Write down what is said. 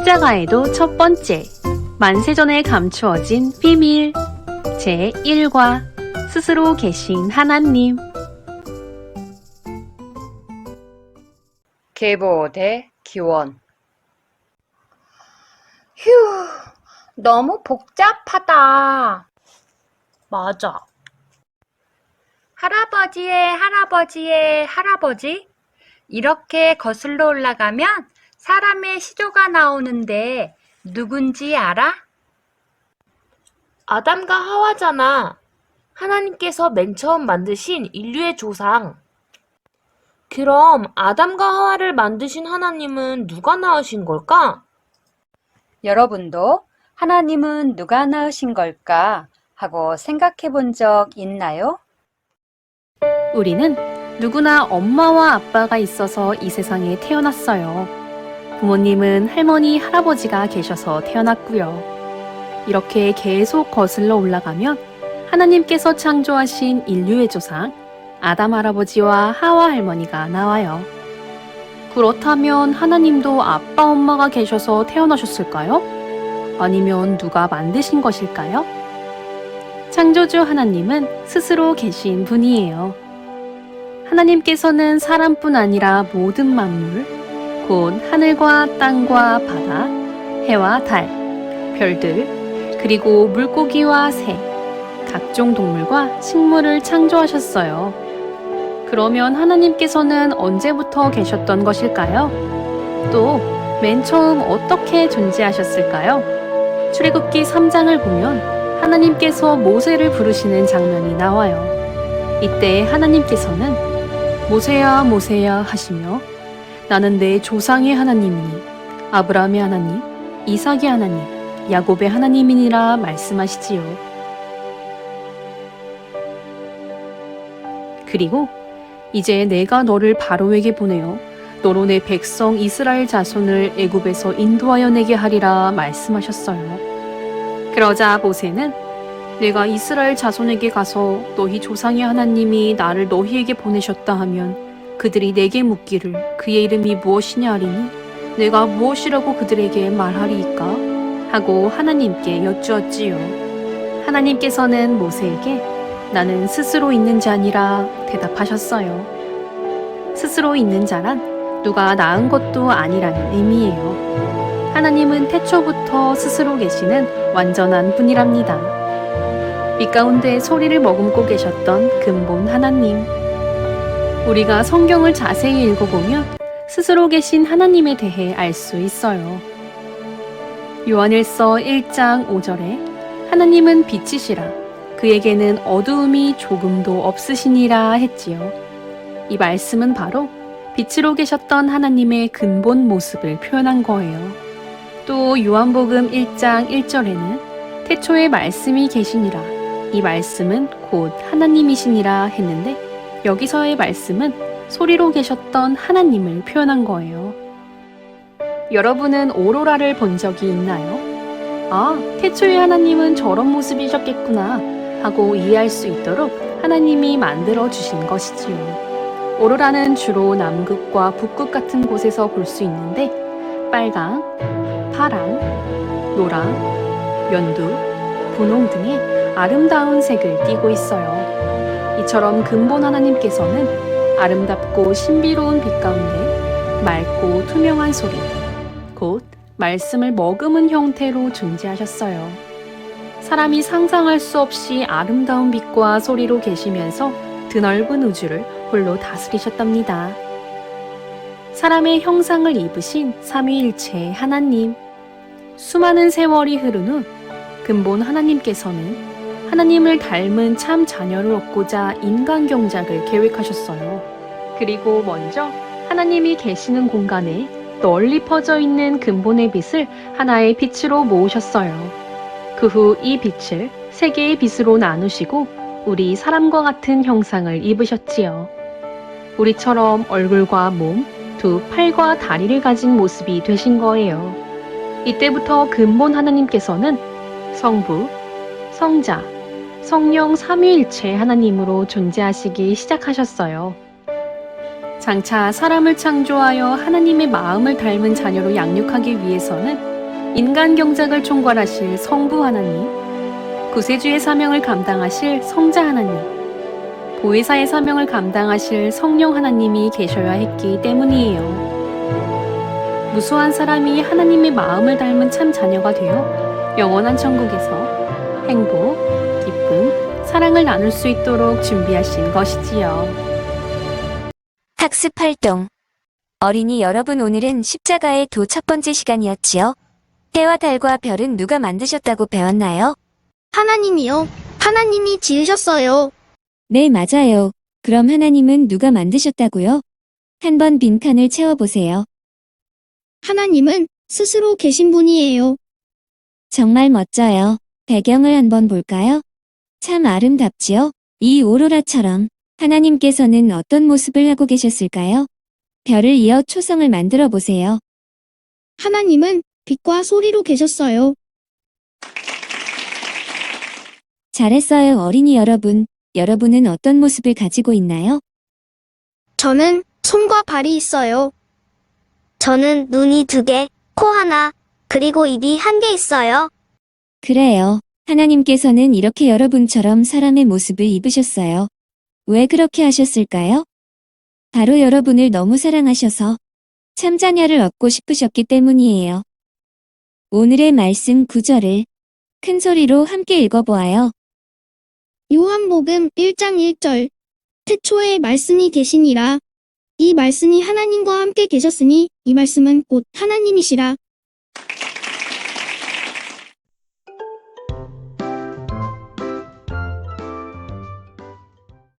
십자가에도 첫 번째, 만세전에 감추어진 비밀. 제1과 스스로 계신 하나님. 계보 대 기원 휴, 너무 복잡하다. 맞아. 할아버지의 할아버지의 할아버지? 이렇게 거슬러 올라가면 사람의 시조가 나오는데 누군지 알아? 아담과 하와잖아. 하나님께서 맨 처음 만드신 인류의 조상. 그럼 아담과 하와를 만드신 하나님은 누가 낳으신 걸까? 여러분도 하나님은 누가 낳으신 걸까 하고 생각해 본 적 있나요? 우리는 누구나 엄마와 아빠가 있어서 이 세상에 태어났어요. 부모님은 할머니, 할아버지가 계셔서 태어났고요. 이렇게 계속 거슬러 올라가면 하나님께서 창조하신 인류의 조상, 아담 할아버지와 하와 할머니가 나와요. 그렇다면 하나님도 아빠, 엄마가 계셔서 태어나셨을까요? 아니면 누가 만드신 것일까요? 창조주 하나님은 스스로 계신 분이에요. 하나님께서는 사람뿐 아니라 모든 만물, 곧 하늘과 땅과 바다, 해와 달, 별들, 그리고 물고기와 새, 각종 동물과 식물을 창조하셨어요. 그러면 하나님께서는 언제부터 계셨던 것일까요? 또 맨 처음 어떻게 존재하셨을까요? 출애굽기 3장을 보면 하나님께서 모세를 부르시는 장면이 나와요. 이때 하나님께서는 모세야 모세야 하시며 나는 내 조상의 하나님이니 아브라함의 하나님, 이삭의 하나님, 야곱의 하나님이니라 말씀하시지요. 그리고 이제 내가 너를 바로에게 보내어 너로 내 백성 이스라엘 자손을 애굽에서 인도하여 내게 하리라 말씀하셨어요. 그러자 모세는 내가 이스라엘 자손에게 가서 너희 조상의 하나님이 나를 너희에게 보내셨다 하면 그들이 내게 묻기를 그의 이름이 무엇이냐 하리니 내가 무엇이라고 그들에게 말하리이까 하고 하나님께 여쭈었지요. 하나님께서는 모세에게 나는 스스로 있는 자니라 대답하셨어요. 스스로 있는 자란 누가 낳은 것도 아니라는 의미예요. 하나님은 태초부터 스스로 계시는 완전한 분이랍니다. 빛 가운데 소리를 머금고 계셨던 근본 하나님. 우리가 성경을 자세히 읽어보면 스스로 계신 하나님에 대해 알 수 있어요. 요한일서 1장 5절에 하나님은 빛이시라 그에게는 어두움이 조금도 없으시니라 했지요. 이 말씀은 바로 빛으로 계셨던 하나님의 근본 모습을 표현한 거예요. 또 요한복음 1장 1절에는 태초에 말씀이 계시니라 이 말씀은 곧 하나님이시니라 했는데 여기서의 말씀은 소리로 계셨던 하나님을 표현한 거예요. 여러분은 오로라를 본 적이 있나요? 아, 태초의 하나님은 저런 모습이셨겠구나 하고 이해할 수 있도록 하나님이 만들어 주신 것이지요. 오로라는 주로 남극과 북극 같은 곳에서 볼 수 있는데 빨강, 파랑, 노랑, 연두, 분홍 등의 아름다운 색을 띠고 있어요. 이처럼 근본 하나님께서는 아름답고 신비로운 빛 가운데 맑고 투명한 소리, 곧 말씀을 머금은 형태로 존재하셨어요. 사람이 상상할 수 없이 아름다운 빛과 소리로 계시면서 드넓은 우주를 홀로 다스리셨답니다. 사람의 형상을 입으신 삼위일체 하나님. 수많은 세월이 흐른 후 근본 하나님께서는 하나님을 닮은 참 자녀를 얻고자 인간 경작을 계획하셨어요. 그리고 먼저 하나님이 계시는 공간에 널리 퍼져 있는 근본의 빛을 하나의 빛으로 모으셨어요. 그 후 이 빛을 세 개의 빛으로 나누시고 우리 사람과 같은 형상을 입으셨지요. 우리처럼 얼굴과 몸, 두 팔과 다리를 가진 모습이 되신 거예요. 이때부터 근본 하나님께서는 성부, 성자, 성령 삼위일체 하나님으로 존재하시기 시작하셨어요. 장차 사람을 창조하여 하나님의 마음을 닮은 자녀로 양육하기 위해서는 인간 경작을 총괄하실 성부 하나님, 구세주의 사명을 감당하실 성자 하나님, 보혜사의 사명을 감당하실 성령 하나님이 계셔야 했기 때문이에요. 무수한 사람이 하나님의 마음을 닮은 참 자녀가 되어 영원한 천국에서 행복, 기쁨, 사랑을 나눌 수 있도록 준비하신 것이지요. 학습 활동. 어린이 여러분 오늘은 십자가의 도 첫 번째 시간이었지요. 해와 달과 별은 누가 만드셨다고 배웠나요? 하나님이요. 하나님이 지으셨어요. 네, 맞아요. 그럼 하나님은 누가 만드셨다고요? 한번 빈칸을 채워보세요. 하나님은 스스로 계신 분이에요. 정말 멋져요. 배경을 한번 볼까요? 참 아름답지요? 이 오로라처럼 하나님께서는 어떤 모습을 하고 계셨을까요? 별을 이어 초성을 만들어 보세요. 하나님은 빛과 소리로 계셨어요. 잘했어요, 어린이 여러분. 여러분은 어떤 모습을 가지고 있나요? 저는 손과 발이 있어요. 저는 눈이 두 개, 코 하나, 그리고 입이 한 개 있어요. 그래요. 하나님께서는 이렇게 여러분처럼 사람의 모습을 입으셨어요. 왜 그렇게 하셨을까요? 바로 여러분을 너무 사랑하셔서 참 자녀를 얻고 싶으셨기 때문이에요. 오늘의 말씀 구절을 큰 소리로 함께 읽어보아요. 요한복음 1장 1절. 태초에 말씀이 계시니라. 이 말씀이 하나님과 함께 계셨으니 이 말씀은 곧 하나님이시라.